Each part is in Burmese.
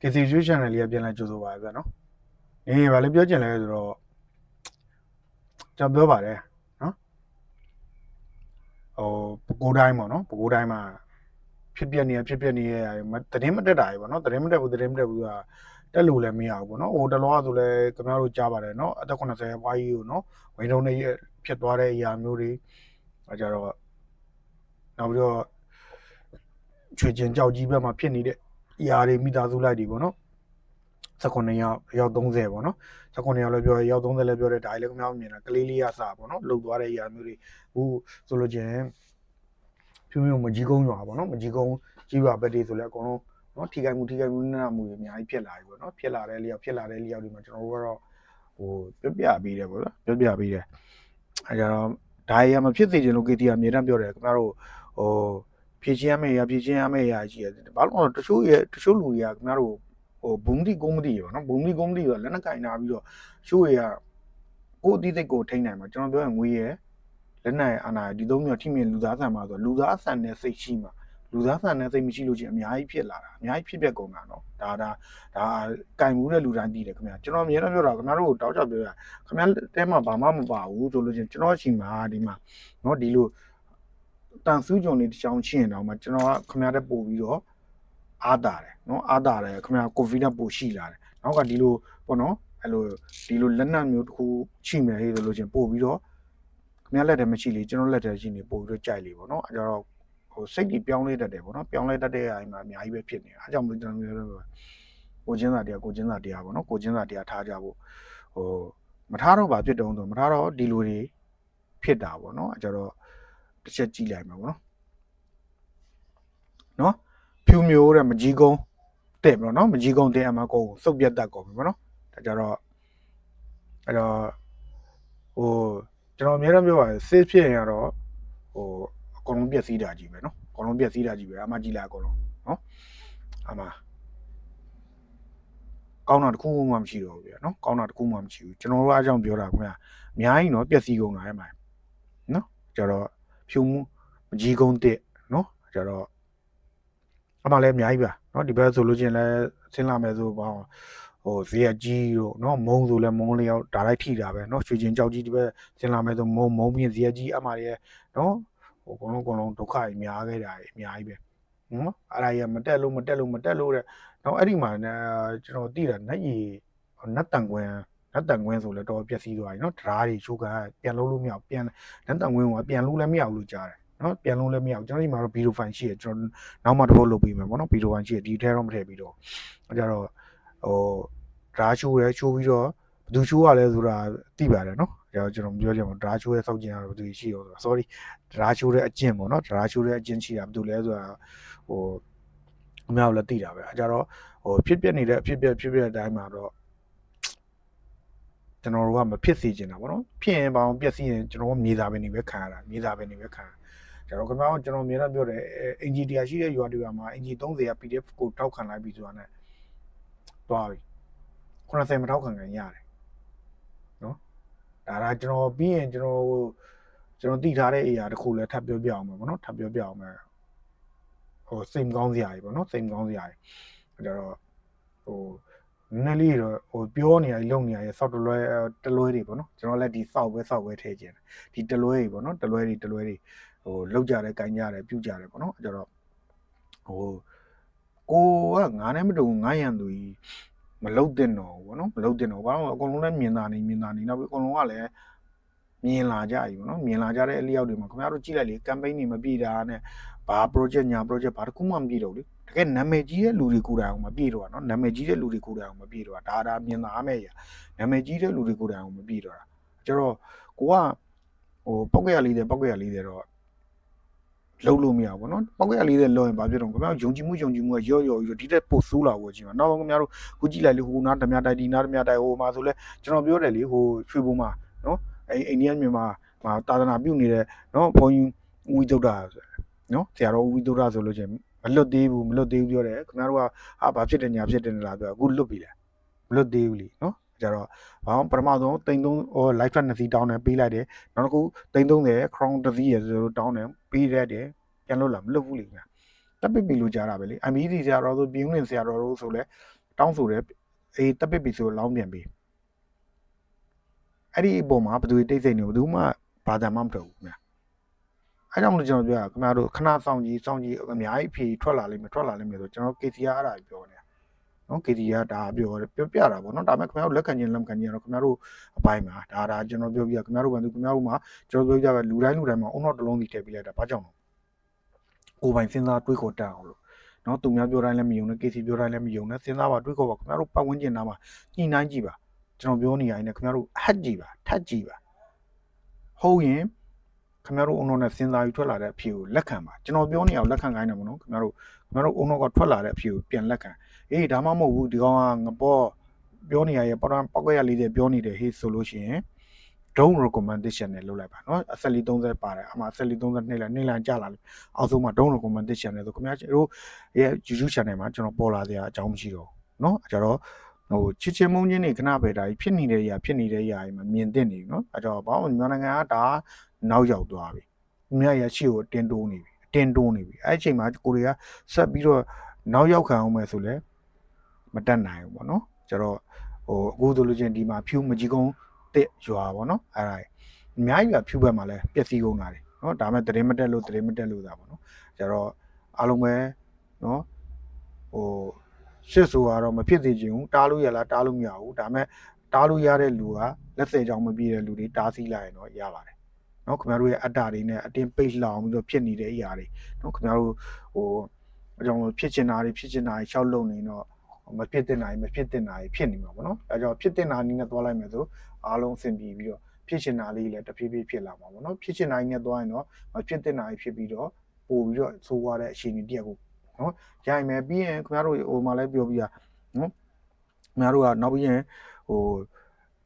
KC View Channel လေးကပြန်လဲကြိုဆိုပါဗျာနော်အေးဗာလေပြောချင်လဲဆိုတော့ကျွန်တော်ပြောပါတယ်နော်ဟိုပကိုးတိုင်းပေါ့နော်ပကိုးတိုင်းမှာဖြစ်ပြနေရဖြစ်ပြနေရသတင်းမတက်တာကြီးပေါ့နော်သတင်းမတက်ဘူးသတင်းမတက်ဘူးကတက်လို့လည်းမရဘူးပေါ့နော်ဟိုတလောကဆိုလဲခင်ဗျားတို့ကြားပါတယ်နော်အသက်80ဘွားကြီးကိုနော်ဝိန်တုံးနေဖြစ်သွားတဲ့အရာမျိုးတွေအဲကြတော့နောက်ပြီးတော့ချွေချင်းကြောက်ကြီးဘက်မှာဖြစ်နေတဲ့အ ရာတွေမိသားစုလိုက်တွေပေါ့နော်19ရောက်ရောက်30ပေါ့နော်19ရောက်လည်းပြောရောက်30လည်းပြောတယ်ဒါလည်းခင်ဗျားမြင်တာကလေးလေးရစပေါ့နော်လှုပ်သွားတဲ့အရာမျိုးတွေဟိုဆိုလို့ချင်းဖြူဖြူမကြီးကုန်းရွာပေါ့နော်မကြီးကုန်းကြီးရွာဘက်တွေဆိုလည်းအကုန်လုံးနော်ထိခိုက်မှုထိခိုက်မှုနာမှုတွေအများကြီးဖြစ်လာပြီပေါ့နော်ဖြစ်လာတဲ့လျောက်ဖြစ်လာတဲ့လျောက်ဒီမှာကျွန်တော်တို့ကတော့ဟိုပြပြပေးတယ်ပေါ့နော်ပြပြပေးတယ်အဲကြတော့ဒါရီကမဖြစ်သေးချင်လို့ KT ကအမြဲတမ်းပြောတယ်ခင်ဗျားတို့ဟို ဖြည့်ချင်းရမယ့်ရဖြည့်ချင်းရမယ့်ရကြီးတယ်ဘာလို့လဲတချို့ရတချို့လူတွေကခင်ဗျားတို့ဟိုဘုံတိကုန်းမတိပေါ့နော်ဘုံတိကုန်းမတိဆိုလက်နက်ကင်နာပြီးတော့ချို့ရကိုအတိတ်ကိုထိန်းနိုင်မှာကျွန်တော်ပြောရင်ငွေရလက်နက်အာနာဒီသုံးမျိုးထိမြင်လူသားဆန်မှာဆိုလူသားဆန်တဲ့စိတ်ရှိမှာလူသားဆန်တဲ့စိတ်မရှိလို့ချင်းအများကြီးဖြစ်လာတာအများကြီးဖြစ်ပျက်ကုန်တာနော်ဒါဒါဒါကင်မှုတဲ့လူတိုင်းသိတယ်ခင်ဗျာကျွန်တော်အမြဲတမ်းပြောတာခင်ဗျားတို့တောက်ချပြောရခင်ဗျားတဲမှာဘာမှမပါဘူးဆိုလို့ချင်းကျွန်တော်ရှိမှာဒီမှာနော်ဒီလို တန်ဆူးကြုံလေးတစ်ချောင်းချင်းတော့မှကျွန်တော်ကခင်ဗျားတက်ပို့ပြီးတော့အားတာတယ်နော်အားတာတယ်ခင်ဗျာကိုဗစ်နဲ့ပို့ရှိလာတယ်နောက်ကဒီလိုပေါ့နော်အဲ့လိုဒီလိုလက်နက်မျိုးတစ်ခုချိမယ်ဟေးဆိုလို့ချင်းပို့ပြီးတော့ခင်ဗျားလက်ထဲမရှိလေကျွန်တော်လက်ထဲရှိနေပို့ပြီးတော့ကြိုက်လေပေါ့နော်အဲ့တော့ဟိုစိတ်ကြီးပြောင်းလဲတတ်တယ်ပေါ့နော်ပြောင်းလဲတတ်တဲ့အရာမှာအများကြီးပဲဖြစ်နေအားကြောင့်မလို့ကျွန်တော်ပြောကိုချင်းစာတရားကိုချင်းစာတရားပေါ့နော်ကိုချင်းစာတရားထားကြဖို့ဟိုမထားတော့ဘာဖြစ်တုံးဆိုမထားတော့ဒီလိုတွေဖြစ်တာပေါ့နော်အဲ့ကြတော့ တစ်ချက်ကြည့်လိုက်မှာပေါ့နော်နော်ဖြူမျိုးတဲ့မကြီးကုန်းတဲ့ပေါ့နော်မကြီးကုန်းတဲ့အမကုန်းစုပ်ပြတ်တတ်ကုန်ပြီပေါ့နော်ဒါကြတော့အဲ့တော့ဟိုကျွန်တော်အများအားပြောပါတယ်စစ်ဖြစ်ရင်ကတော့ဟိုအကုန်လုံးပြည့်စည်တာကြီးပဲနော်အကုန်လုံးပြည့်စည်တာကြီးပဲအမကြီးလာအကုန်လုံးနော်အမကောင်းတာတစ်ခုမှမရှိတော့ဘူးဗျာနော်ကောင်းတာတစ်ခုမှမရှိဘူးကျွန်တော်တို့အားကြောင့်ပြောတာခင်ဗျာအများကြီးနော်ပြည့်စည်ကုန်တာအဲ့မှာနော်ကြတော့ ဖြူမူမကြီးကုန်းတက်နော်ကြတော့အမှလည်းအများကြီးပါနော်ဒီဘက်ဆိုလို့ချင်းလဲဆင်းလာမယ်ဆိုပေါ့ဟိုဈေးအကြီးတို့နော်မုံဆိုလဲမုံလျောက်ဒါလိုက်ထိတာပဲနော်ရွှေချင်းကြောက်ကြီးဒီဘက်ဆင်းလာမယ်ဆိုမုံမုံပြင်းဈေးအကြီးအမှလည်းနော်ဟိုအကုန်လုံးအကုန်လုံးဒုက္ခကြီးများခဲ့တာကြီးအများကြီးပဲနော်အဲ့ဒါကြီးမတက်လို့မတက်လို့မတက်လို့တဲ့နော်အဲ့ဒီမှာကျွန်တော်သိတာနတ်ကြီးနတ်တန်ကွင်း ဓာတ်တန်ကွင်းဆိုလည်းတော့ပျက်စီးသွားပြီနော်ဒရားတွေချိုးကန်ပြန်လုံးလို့မရအောင်ပြန်ဓာတ်တန်ကွင်းကပြန်လုံးလည်းမရအောင်လို့ကြားတယ်နော်ပြန်လုံးလည်းမရအောင်ကျွန်တော်ဒီမှာတော့ video file ရှိရကျွန်တော်နောက်မှတစ်ပုတ်လုပ်ပေးမယ်ပေါ့နော် video file ရှိရဒီထဲတော့မထည့်ပြီးတော့ကြတော့ဟိုဒရားချိုးတယ်ချိုးပြီးတော့ဘယ်သူချိုးရလဲဆိုတာသိပါတယ်နော်ကျွန်တော်ကျွန်တော်ပြောချင်ပါဒရားချိုးရဲ့စောက်ကျင်ရတော့ဘယ်သူရှိရောဆိုတာ sorry ဒရားချိုးတဲ့အကျင့်ပေါ့နော်ဒရားချိုးတဲ့အကျင့်ရှိတာဘယ်သူလဲဆိုတာဟိုအများကလည်းသိတာပဲအဲကြတော့ဟိုဖြစ်ပျက်နေတဲ့အဖြစ်ပျက်ဖြစ်ပျက်အတိုင်းမှာတော့ ကျွန်တော်တို့ကမဖြစ်စေချင်တာပေါ့နော်ဖြစ်ရင်ပေါင်းပြက်စီးရင်ကျွန်တော်ကမြေသားပဲနေပဲခံရတာမြေသားပဲနေပဲခံရကျွန်တော်ခင်ဗျားတို့ကျွန်တော်အများနဲ့ပြောတယ်အင်ဂျီတရားရှိတဲ့ရွာတွေကမှာအင်ဂျီ30က PDF ကိုထောက်ခံလိုက်ပြီဆိုတာနဲ့တွားပြီ90မထောက်ခံခံရတယ်နော်ဒါကကျွန်တော်ပြီးရင်ကျွန်တော်ကျွန်တော်သိထားတဲ့အရာတစ်ခုလည်းထပ်ပြောပြအောင်မယ်ပေါ့နော်ထပ်ပြောပြအောင်မယ်ဟိုစိတ်မကောင်းစရာကြီးပေါ့နော်စိတ်မကောင်းစရာကြီးအဲကြတော့ဟို နည်းနည်းလေးတော့ဟိုပြောနေရလုံနေရစောက်တလွဲတလွဲတွေပေါ့နော်ကျွန်တော်လည်းဒီစောက်ပဲစောက်ပဲထည့်ခြင်းဒီတလွဲတွေပေါ့နော်တလွဲတွေတလွဲတွေဟိုလောက်ကြတယ်၊ကင်ကြတယ်၊ပြုတ်ကြတယ်ပေါ့နော်အဲကြတော့ဟိုကိုကငါနဲ့မတူငါရန်သူကြီးမလုတ်တင်တော့ဘူးပေါ့နော်မလုတ်တင်တော့ဘာလို့အကုန်လုံးလည်းမြင်တာနေမြင်တာနေနောက်ပြီးအကုန်လုံးကလည်းမြင်လာကြပြီပေါ့နော်မြင်လာကြတဲ့အလျောက်တွေမှာခင်ဗျားတို့ကြည့်လိုက်လေ campaign တွေမပြည့်တာနဲ့ဘာ project ညာ project ဘာတစ်ခုမှမပြည့်တော့ဘူး တကယ်နာမည်ကြီးတဲ့လူတွေကိုယ်တိုင်အောင်မပြည့်တော့တာနော်နာမည်ကြီးတဲ့လူတွေကိုယ်တိုင်အောင်မပြည့်တော့တာဒါဒါမြင်သာအမဲ့ရနာမည်ကြီးတဲ့လူတွေကိုယ်တိုင်အောင်မပြည့်တော့တာကျတော့ကိုကဟိုပောက်ကရလေးတဲ့ပောက်ကရလေးတဲ့တော့လုံးလို့မရဘူးပေါ့နော်ပောက်ကရလေးတဲ့လောရင်ဘာဖြစ်တော့ခင်ဗျားယုံကြည်မှုယုံကြည်မှုကရော့ရော့ပြီးတော့ဒီတက်ပို့ဆိုးလာဖို့ချင်းပါနောက်တော့ခင်ဗျားတို့ခုကြည့်လိုက်လေဟိုနားဓမြတိုက်ဒီနားဓမြတိုက်ဟိုမှာဆိုလဲကျွန်တော်ပြောတယ်လေဟိုရွှေဘုံမှာနော်အဲအိန္ဒိယမြန်မာမှာတာသနာပြုနေတဲ့နော်ဘုန်းကြီးဦးဝိသုဒ္ဓနော်ဆရာတော်ဦးဝိသုဒ္ဓဆိုလို့ချင်း မလွတ်သေးဘူးမလွတ်သေးဘူးပြောတယ်ခင်ဗျားတို့ကဟာဘာဖြစ်တယ်ညာဖြစ်တယ်လားပြောအခုလွတ်ပြီလေမလွတ်သေးဘူးလीနော်ကြတော့ဘာပထမဆုံးတိန်သုံးဟို live track နှစ်စီးတောင်းတယ်ပေးလိုက်တယ်နောက်တစ်ခုတိန်30 crown တစ်စီးရဆိုတောင်းတယ်ပေးရတယ်ပြန်လို့လားမလွတ်ဘူးလीခင်ဗျာတပ်ပစ်ပြီလို့ကြားတာပဲလေ MBD ဆရာတော်ဆိုပြင်းဝင်ဆရာတော်တို့ဆိုလဲတောင်းဆိုတယ်အေးတက်ပစ်ပြီဆိုလောင်းပြန်ပြီအဲ့ဒီအပေါ်မှာဘယ်သူတိတ်ဆိတ်နေဘယ်သူမှဘာသာမှမထုတ်ဘူးခင်ဗျ အဲကြောင့်မလို့ကျွန်တော်ပြောတာခင်ဗျားတို့ခဏဆောင်ကြည့်ဆောင်ကြည့်အများကြီးဖြေထွက်လာလိမ့်မယ်ထွက်လာလိမ့်မယ်ဆိုကျွန်တော် KCR အဲ့ဒါကြီးပြောနေတာနော် KCR ဒါပြောတယ်ပြောပြတာပေါ့နော်ဒါပေမဲ့ခင်ဗျားတို့လက်ခံခြင်းလက်မခံခြင်းကတော့ခင်ဗျားတို့အပိုင်းမှာဒါဒါကျွန်တော်ပြောပြခင်ဗျားတို့ဘယ်သူခင်ဗျားတို့မှာကျွန်တော်ပြောပြကလူတိုင်းလူတိုင်းမှာအုံတော့တစ်လုံးစီထည့်ပေးလိုက်တာဘာကြောင့်လဲကိုယ်ပိုင်စဉ်းစားတွေးခေါ်တတ်အောင်လို့နော်သူများပြောတိုင်းလည်းမယုံနဲ့ KC ပြောတိုင်းလည်းမယုံနဲ့စဉ်းစားပါတွေးခေါ်ပါခင်ဗျားတို့ပတ်ဝန်းကျင်သားမှာညှိနှိုင်းကြည့်ပါကျွန်တော်ပြောနေရရင်လည်းခင်ဗျားတို့ဟတ်ကြည့်ပါထတ်ကြည့်ပါဟုတ်ရင် ခင်ဗျားတို့အုံတော့နဲ့စဉ်းစားယူထွက်လာတဲ့အဖြေကိုလက်ခံပါကျွန်တော်ပြောနေအောင်လက်ခံခိုင်းတယ်မနော်ခင်ဗျားတို့ခင်ဗျားတို့အုံတော့ကထွက်လာတဲ့အဖြေကိုပြန်လက်ခံအေးဒါမှမဟုတ်ဘူးဒီကောင်ကငပေါ့ပြောနေရရဲ့ပေါက်ပေါက်ကွက်ရလေးတွေပြောနေတယ်ဟေးဆိုလို့ရှိရင် don't recommendation နဲ့လုပ်လိုက်ပါနော်အဆက်လီ30ပါတယ်အမှအဆက်လီ30နှစ်လဲနှစ်လန်ကြလာလို့အောက်ဆုံးမှာ don't recommendation နဲ့ဆိုခင်ဗျားတို့ရဲ့ YouTube channel မှာကျွန်တော်ပေါ်လာတဲ့အကြောင်းမရှိတော့ဘူးနော်အဲကြတော့ ဟိုချစ်ချင်းမုန်းချင်းတွေခဏပဲတာကြီးဖြစ်နေတဲ့အရာဖြစ်နေတဲ့အရာကြီးမမြင်သင့်နေဘူးနော်အဲတော့ဘာလို့မြန်မာနိုင်ငံကဒါနောက်ရောက်သွားပြီမြန်မာရရှိကိုအတင်းတိုးနေပြီအတင်းတိုးနေပြီအဲ့အချိန်မှာကိုရီးယားဆက်ပြီးတော့နောက်ရောက်ခံအောင်မယ်ဆိုလဲမတက်နိုင်ဘူးပေါ့နော်ကျတော့ဟိုအခုဆိုလို့ချင်းဒီမှာဖြူမကြီးကုန်းတစ်ရွာပေါ့နော်အဲ့ဒါအများကြီးကဖြူဘက်မှာလဲပျက်စီးကုန်တာတွေနော်ဒါမဲ့တရင်မတက်လို့တရင်မတက်လို့သာပေါ့နော်ကျတော့အားလုံးပဲနော်ဟို ရှစ်ဆိုကတော့မဖြစ်သေးချင်ဘူးတားလို့ရလားတားလို့မရဘူးဒါမဲ့တားလို့ရတဲ့လူကလက်စဲကြောင်မပြည့်တဲ့လူတွေတားဆီးလိုက်ရင်တော့ရပါတယ်နော်ခင်ဗျားတို့ရဲ့အတ္တတွေနဲ့အတင်းပိတ်လောင်ပြီးတော့ဖြစ်နေတဲ့အရာတွေနော်ခင်ဗျားတို့ဟိုအကြောင်းဖြစ်ချင်တာတွေဖြစ်ချင်တာတွေရှောက်လုံနေတော့မဖြစ်တဲ့နိုင်မဖြစ်တဲ့နိုင်ဖြစ်နေမှာပေါ့နော်အဲကြောင့်ဖြစ်တဲ့နိုင်နည်းနဲ့သွားလိုက်မယ်ဆိုအားလုံးအဆင်ပြေပြီးတော့ဖြစ်ချင်တာလေးလည်းတဖြည်းဖြည်းဖြစ်လာမှာပေါ့နော်ဖြစ်ချင်တာကြီးနဲ့သွားရင်တော့မဖြစ်တဲ့နာကြီးဖြစ်ပြီးတော့ပို့ပြီးတော့ဆိုးသွားတဲ့အခြေအနေတရက်ကို နော်ရိုင်မယ်ပြီးရင်ခင်ဗျားတို့ဟိုမှလည်းပြောပြီးတာနော်ခင်ဗျားတို့ကနောက်ပြီးရင်ဟို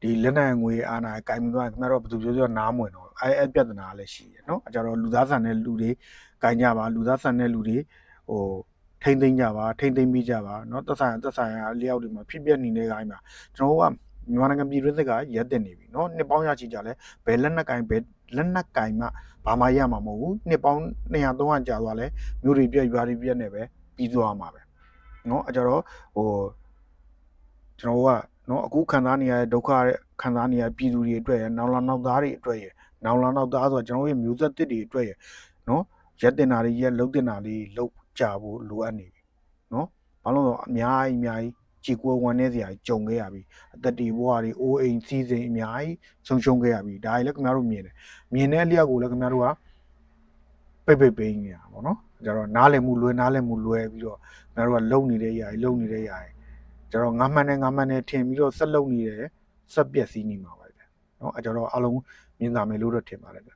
ဒီလက်နက်ငွေအာနာကင်မသွားခင်ဗျားတို့ဘယ်သူပြောပြောနားမဝင်တော့အဲအဲပြဿနာလည်းရှိရနော်အကြတော့လူသားဆန်တဲ့လူတွေကင်ကြပါလူသားဆန်တဲ့လူတွေဟိုထိမ့်သိမ့်ကြပါထိမ့်သိမ့်ပြီးကြပါเนาะသက်ဆိုင်သက်ဆိုင်ရာလျောက်တွေမှာဖြစ်ပျက်နေတဲ့ခိုင်းမှာကျွန်တော်တို့က မြန်မာနိုင်ငံပြည်တွင်းစစ်ကရက်တင်နေပြီเนาะနှစ်ပေါင်းရချီကြလဲဘယ်လက်နက်ကင်ဘယ် လက်နက်ကင်မှဘာမှရမှာမဟုတ်ဘူးနှစ်ပေါင်း200 300ကြာသွားလဲမြို့တွေပြက်ရွာတွေပြက်နေပဲပြီးသွားမှာပဲเนาะအကြတော့ဟိုကျွန်တော်ကเนาะအခုခံစားနေရတဲ့ဒုက္ခတဲ့ခံစားနေရပြည်သူတွေအတွက်ရနောင်လာနောက်သားတွေအတွက်ရနောင်လာနောက်သားဆိုတော့ကျွန်တော်ရဲ့မျိုးဆက်တစ်တွေအတွက်ရเนาะရက်တင်တာတွေရက်လုံးတင်တာလေးလုံးကြဖို့လိုအပ်နေပြီเนาะဘာလို့လဲဆိုတော့အများကြီးအများကြီး ကြည်ကွယ်ဝမ်းနေစရာကြုံခဲ့ရပြီအသက်တီဘွားတွေအိုးအိမ်စီးစိမ်အများကြီးဆုံးရှုံးခဲ့ရပြီဒါကြီးလည်းခင်ဗျားတို့မြင်တယ်မြင်တဲ့အလျောက်ကိုလည်းခင်ဗျားတို့ကပိတ်ပိတ်ပိန်းနေတာပေါ့နော်ကျတော့နားလည်မှုလွယ်နားလည်မှုလွယ်ပြီးတော့ခင်ဗျားတို့ကလုံနေတဲ့ຢာကြီးလုံနေတဲ့ຢာကြီးကျတော့ငါမှန်တယ်ငါမှန်တယ်ထင်ပြီးတော့ဆက်လုံနေတယ်ဆက်ပြက်စီးနေမှာပါဗျနော်အဲကျတော့အလုံးမြင်သာမယ်လို့တော့ထင်ပါတယ်ဗျ